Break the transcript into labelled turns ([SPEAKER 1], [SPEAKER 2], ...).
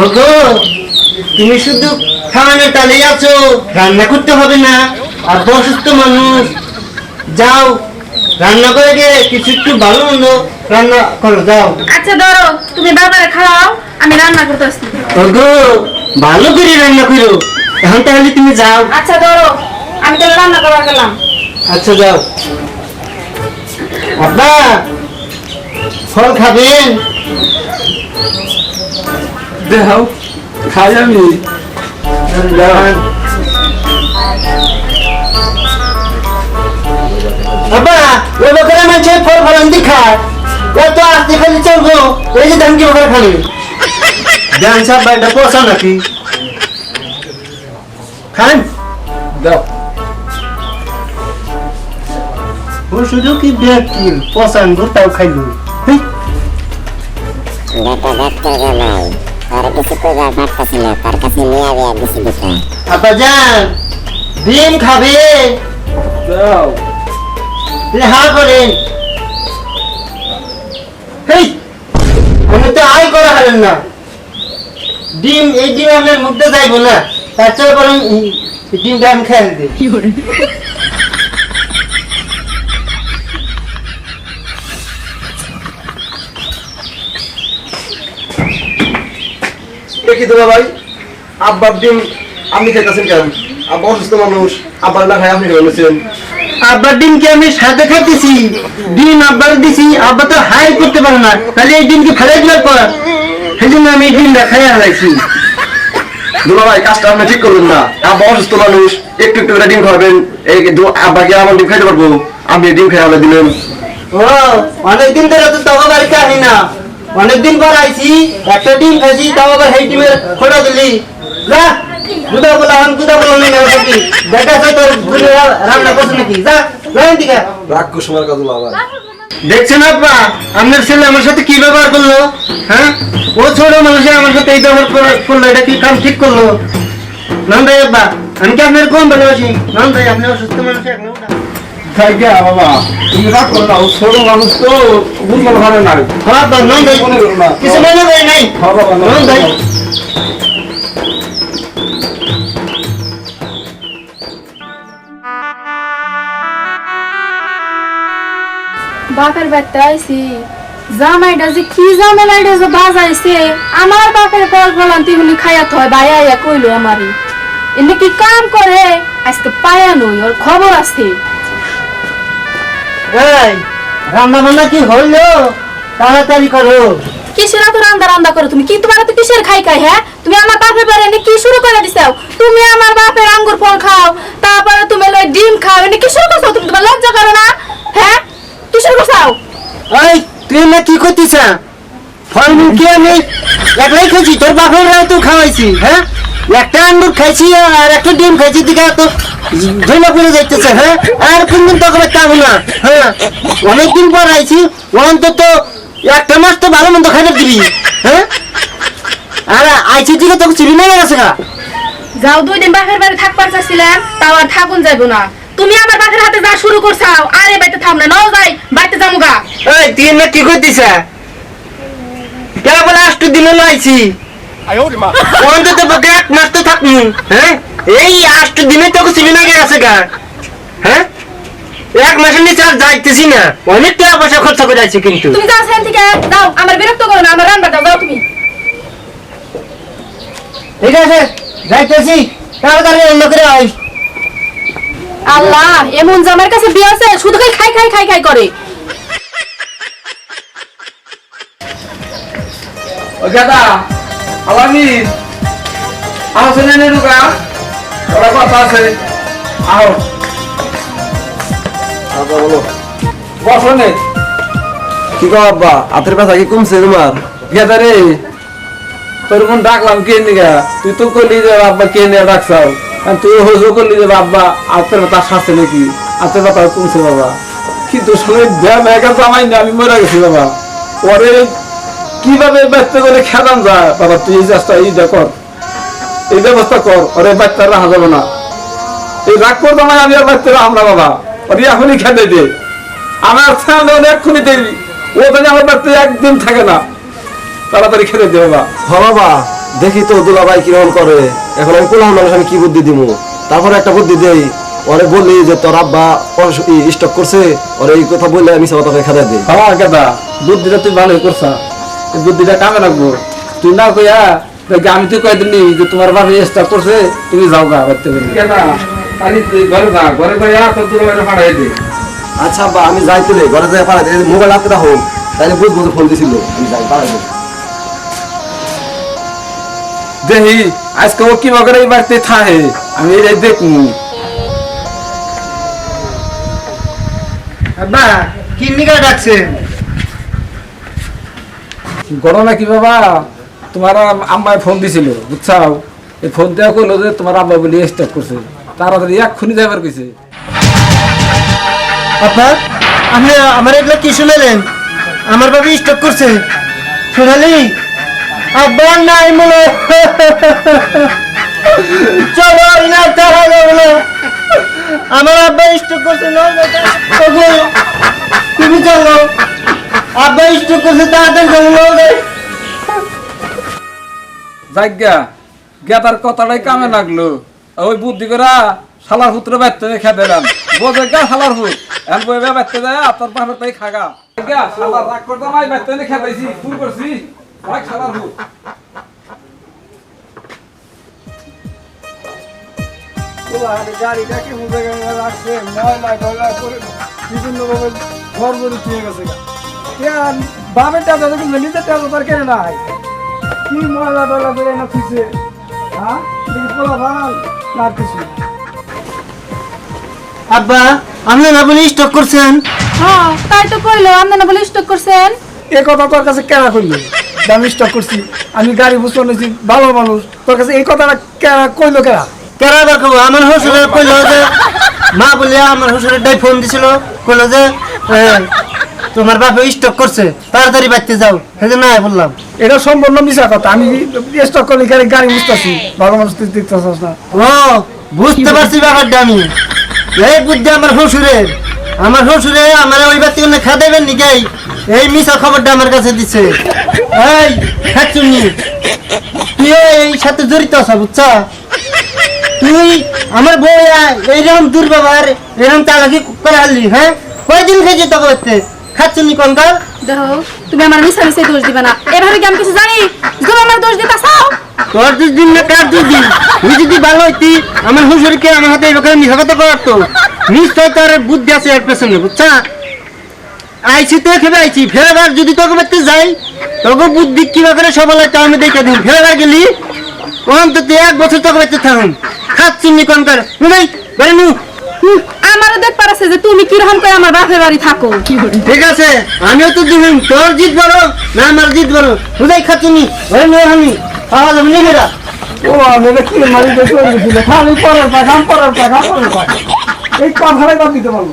[SPEAKER 1] ওগো তুমি শুধু খাওয়ানোর তালে আছো। রান্না করতে হবে না আর অসুস্থ মানুষ। যাও রান্না করে গিয়ে কিছু একটু ভালো মন্দ রান্না করো যাও।
[SPEAKER 2] আচ্ছা ধরো তুমি বাবারে খাওয়াও আমি রান্না করতেছি।
[SPEAKER 1] ওগো ভালো করে রান্না করো। এখন তাহলে তুমি যাও।
[SPEAKER 2] আচ্ছা ধরো আমি তাহলে রান্না করা গেলাম।
[SPEAKER 1] আচ্ছা যাও। আব্বা ফল খাবেন?
[SPEAKER 3] দেখাও খাই আমি।
[SPEAKER 1] আব্বা ওই বকরা মানুষের ফল ফলান্তি খায়। এত আস্তে খালি চলবো এই যে দাম কি বকরা খালি দেন সব বাইটা পোষা নাকি? খান।
[SPEAKER 3] দাও।
[SPEAKER 1] ও শুধু কি বেকিল পোষান তাও খাইলো।
[SPEAKER 4] বেটা ডাক্তার জামাই আর কিছু কইবার পারতাছি না তার কাছে নিয়ে আগে দিছি দুটা
[SPEAKER 1] আব্বা যান ডিম খাবে?
[SPEAKER 3] দাও
[SPEAKER 1] হা করেন। হেই আমি তো আই করা হারেন না। ডিম এই ডিম আপনার মুখতে যাইবো না। তার চেয়ে বরং এই ডিমটা আমি খেয়ে দিই
[SPEAKER 3] দেখি তো ভাই আব্বার ডিম আপনি খাইতেছেন কেন? আব্বা অসুস্থ মানুষ আব্বার না খাই আপনি
[SPEAKER 1] আব্বার ডিম কি আমি সাথে খাইতেছি? ডিম আব্বার দিছি আব্বা তো হাই করতে পারে না তাহলে এই ডিম কি ফেলে পর? সেই জন্য আমি এই ডিমটা খাইয়া হারাইছি।
[SPEAKER 3] দুলা ভাই কাজটা আপনি ঠিক না। আব্বা অসুস্থ মানুষ একটু একটু করে ডিম খাবেন এই দু- আব্বাকে আমার ডিম খাইতে পারব। আমি ডিম খাই
[SPEAKER 1] ও অনেকদিন ধরে তো তবা বাড়িতে আনি না। অনেকদিন পর আইছি একটা টিম খাইছি তাও আবার সেই ডিমের খোলা দিলি। যা দুধা বলা আমি দুধা বলা নেই না কি দেখা যায় তোর দুধে রান্না করছে নাকি? যা লাইন দিকে
[SPEAKER 3] রাগ কুসুমার কাজ ভাই
[SPEAKER 1] দেখছেন আব্বা আপনার ছেলে আমার সাথে কি ব্যবহার করল? হ্যাঁ? ও ছোট মানুষে আমার সাথে এই ব্যবহার কর- করল এটা কি কাম ঠিক করল? নন ভাই আব্বা আমি কি আপনার কম ভালোবাসি? নন ভাই আপনি অসুস্থ মানুষ এখন
[SPEAKER 3] তাই কে বাবা। তুমি রাগ করো না ও ছোট মানুষ তো বুঝতে পারে না
[SPEAKER 1] হ্যাঁ ভাই
[SPEAKER 3] না।
[SPEAKER 1] কিছু মনে করি নাই।
[SPEAKER 3] হ্যাঁ
[SPEAKER 1] ভাই
[SPEAKER 2] বাপের বাড়িতে আইছি। জামাইটা যে কি জামেলাইটা যে বাজাইছে? আমার বাপের ফল ফলান্তি গুলি খাইয়া থয় আইয়া কইলো আমারে। কি কাম করে? আজকে পায়া নই ওর খবর আছে।
[SPEAKER 1] এই রান্না বান্না কি হইল? তাড়াতাড়ি করো।
[SPEAKER 2] কিসের এত রান্দা রান্দা করো তুমি? কি তোমার তো কিসের খাই খাই হ্যাঁ? তুমি আমার বাপের বাড়ি এনে কি শুরু করে দিছাও তুমি আমার বাপের আঙ্গুর ফল খাও তারপরে তুমি লই ডিম খাও এনে কি শুরু করছ? তুমি তোমার লজ্জা করো না হ্যাঁ? কি শুরু করছাও
[SPEAKER 1] এই তুই না কি করতিস ফল কি আমি একলাই খাইছি তোর বাপের তো খাওয়াইছি হ্যাঁ? একটা আঙ্গুর খাইছি আর একটা ডিম খাইছি দিকে তো ধৈলা যাইতেছে হ্যাঁ? আর কোনদিন তো করে খাব না হ্যাঁ? অনেকদিন পর আইছি অন্তত একটা মাস তো ভালো মন্দ খাইতে দিবি হ্যাঁ? আর আইছি দিকে তোকে চিনি না গেছে গা।
[SPEAKER 2] যাও দুই দিন বাপের বাড়ি থাকবার চাচ্ছিলাম তাও আর থাকুন যাইবো না। তুমি আমার বাপের হাতে যা শুরু করছাও আরে বাড়িতে থাম না নও যাই বাড়িতে যাব গা।
[SPEAKER 1] এই তুই না কি করতিস কেন বলে আষ্ট দিন হলো আইছি অন্তত পক্ষে এক মাস তো থাকমু হ্যাঁ? এই আষ্ট দিনে তো চিনি না গেছে গা। হ্যাঁ? এক মাসের নিচে আর যাইতেছি না। অনেক টাকা পয়সা খরচা করে আছে কিন্তু।
[SPEAKER 2] তুমি যাও সেখান থেকে যাও আমার বিরক্ত করো না আমার রান্না দাও যাও তুমি।
[SPEAKER 1] ঠিক আছে যাইতেছি। তাড়াতাড়ি রান্না করে আই
[SPEAKER 2] আল্লাহ এমন জামার কাছে বিয়ে আছে শুধু খাই খাই খাই খাই খাই করে।
[SPEAKER 3] ও দাদা আলামিন সঙ্গে নিয়ে ঢুকা। ওরা কথা আছে আও আব্বা বলো বসো নে কি গো আব্বা হাতের ব্যথা কি কমছে তোমার গেদা রে তোর কোন ডাকলাম কে নিগা তুই তো করলি যে আব্বা কে নিয়ে ডাকছাও আর তুই হজো করলি যে আব্বা হাতের ব্যথা সারছে নাকি হাতের ব্যথা কমছে বাবা কিন্তু সঙ্গে ব্যায়াম একা জামাই না আমি মরে গেছি বাবা পরে কীভাবে ব্যস্ত করে খেলাম যা বাবা তুই এই চেষ্টা এইটা কর এই ব্যবস্থা কর। ওরে বাচ্চা রাখা যাবে না। এই রাগ করতাম না আমি আর বাচ্চা আমরা বাবা। ওরে এখনই খেতে দে। আমার ছেলে এক্ষুনি দেবি ও জানে আমার বাচ্চা একদিন থাকে না। তাড়াতাড়ি খেতে দে বাবা।
[SPEAKER 5] হ বাবা।
[SPEAKER 3] দেখি তো দুলা ভাই কীরকম করে। এখন আমি পোলাম মানুষ আমি কি বুদ্ধি দিব তারপরে একটা বুদ্ধি দেই। ওরে বললি যে তোর আব্বা স্টক করছে। ওরে এই কথা বললে আমি সব কথা খেদা দিই
[SPEAKER 5] আমার কেদা বুদ্ধিটা তুই ভালোই করছা। বুদ্ধিটা কামে রাখব তুই না কইয়া দেখি আমি তুই কয়ে দিলি যে তোমার বাবা স্টাফ করছে তুমি যাও গা করতে পারি
[SPEAKER 3] আচ্ছা আব্বা আমি যাই তুলে ঘরে যাই পাড়া মোবাইল হাতে রাখো। তাহলে বুঝব যে ফোন দিছিল। আমি যাই পাড়া
[SPEAKER 5] দেখি আজকে ও কি মগরে এই বাড়িতে থাহে আমি এই দেখমু
[SPEAKER 1] আব্বা কি নিকা ডাকছেন?
[SPEAKER 5] ঘটনা কি বাবা? তোমার আম- আম্মায় ফোন দিছিল, বুঝছাও? এই ফোন দেওয়া করল যে তোমার আব্বা বলি স্টার্ট করছে। তাড়াতাড়ি যাবার
[SPEAKER 1] আপনি আমার এগুলো কি আমার স্টক করছে। শুনালি? আব্বা, নাই মনে চলো না, তারা যাব আমার আব্বা স্টক করছে তুমি চলো। আব্বা স্টক করছে তাড়াতাড়ি চলো না
[SPEAKER 5] যাজ্ঞা গেতার কথাটাই কামে লাগল। ওই বুদ্ধি করা শালার পুত্র ব্যর্থ হয়ে খেয়ে দিলাম বোঝে গা শালার পুত। এখন বই ব্যর্থ আর তোর বাপের তাই খাগা। শালার রাগ করতাম আমি ব্যর্থ হয়ে ফুল করছি। রাগ
[SPEAKER 3] গেছে টাকা নিজের টাকা তার কেন নাই। কি ময়লা টয়লা করে না খুঁজছে হ্যাঁ? পোলা ভালো? না আর কিছু
[SPEAKER 1] আব্বা আপনি না বলে স্টক করছেন?
[SPEAKER 2] হ্যাঁ তাই তো কইলো আপনি না বলে স্টক করছেন?
[SPEAKER 3] এ কথা তোর কাছে কেনা করলি আমি স্টক করছি আমি গাড়ি বুঝতে নিয়েছি ভালো মানুষ। তোর কাছে এই কথাটা কেনা কইলো কেনা
[SPEAKER 1] কেরা দেখো আমার শ্বশুরের কইলো যে মা বলে আমার শ্বশুরের ডাই ফোন দিছিল কইলো যে তোমার বাপে স্টক করছে তাড়াতাড়ি বাড়তে যাও। সেজন্য না বললাম।
[SPEAKER 3] এটা সম্পূর্ণ মিশা কথা। আমি স্টক করলে গাড়ি গাড়ি বুঝতেছি ভালো মানুষ তুই দেখতেছিস না।
[SPEAKER 1] ও বুঝতে পারছি ব্যাপারটা আমি। এই বুদ্ধি আমার শ্বশুরের। আমার শ্বশুরে আমার ওই বাতি কোনো খা দেবেন নিকাই এই মিশা খবরটা আমার কাছে দিচ্ছে এই খাচ্ছুনি তুই এই সাথে জড়িত আছ বুঝছ? তুই আমার বউ এইরকম দুর্ব্যবহার এরকম চালাকি করে হারলি হ্যাঁ? কয়দিন খেয়েছি তোকে খাচ্ছুনি কঙ্কাল
[SPEAKER 2] দেখো তুমি আমার মিশা মিশাই দোষ দিবে না। এভাবে কি আমি কিছু জানি? তুমি আমার দোষ দিতে চাও?
[SPEAKER 1] তোর দুই দিন না কার দুই দিন? তুই যদি ভালো হইতি আমার শ্বশুরকে আমার হাতে এরকম মিশা কথা করতো? নিশ্চয় তোর বুদ্ধি আছে এর পেছনে বুঝছা? আইছি তো খেবে আইছি ফেরবার যদি তোকে বাড়তে যাই তোকে বুদ্ধি কিবা করে সবল হয় আমি দেখে দিন ফেরবার গেলি অন্তত এক বছর তোকে বাড়তে থাকুন খাচ্ছি নি কনকার নুনাই বেরে নু।
[SPEAKER 2] আমারও দেখ পারছে যে তুমি কি রকম করে আমার বাপের বাড়ি থাকো।
[SPEAKER 1] ঠিক আছে আমিও তো দিবেন তোর জিত বড় না আমার জিত বড়। নুনাই খাচ্ছি নি ওই নয় আমি পাওয়া যাবে নি মেয়েরা?
[SPEAKER 3] ও আমি এটা কি মারি দেখে খালি পরের পাখা পরের পাখা পরের পা এই কথা ধরে দিতে পারব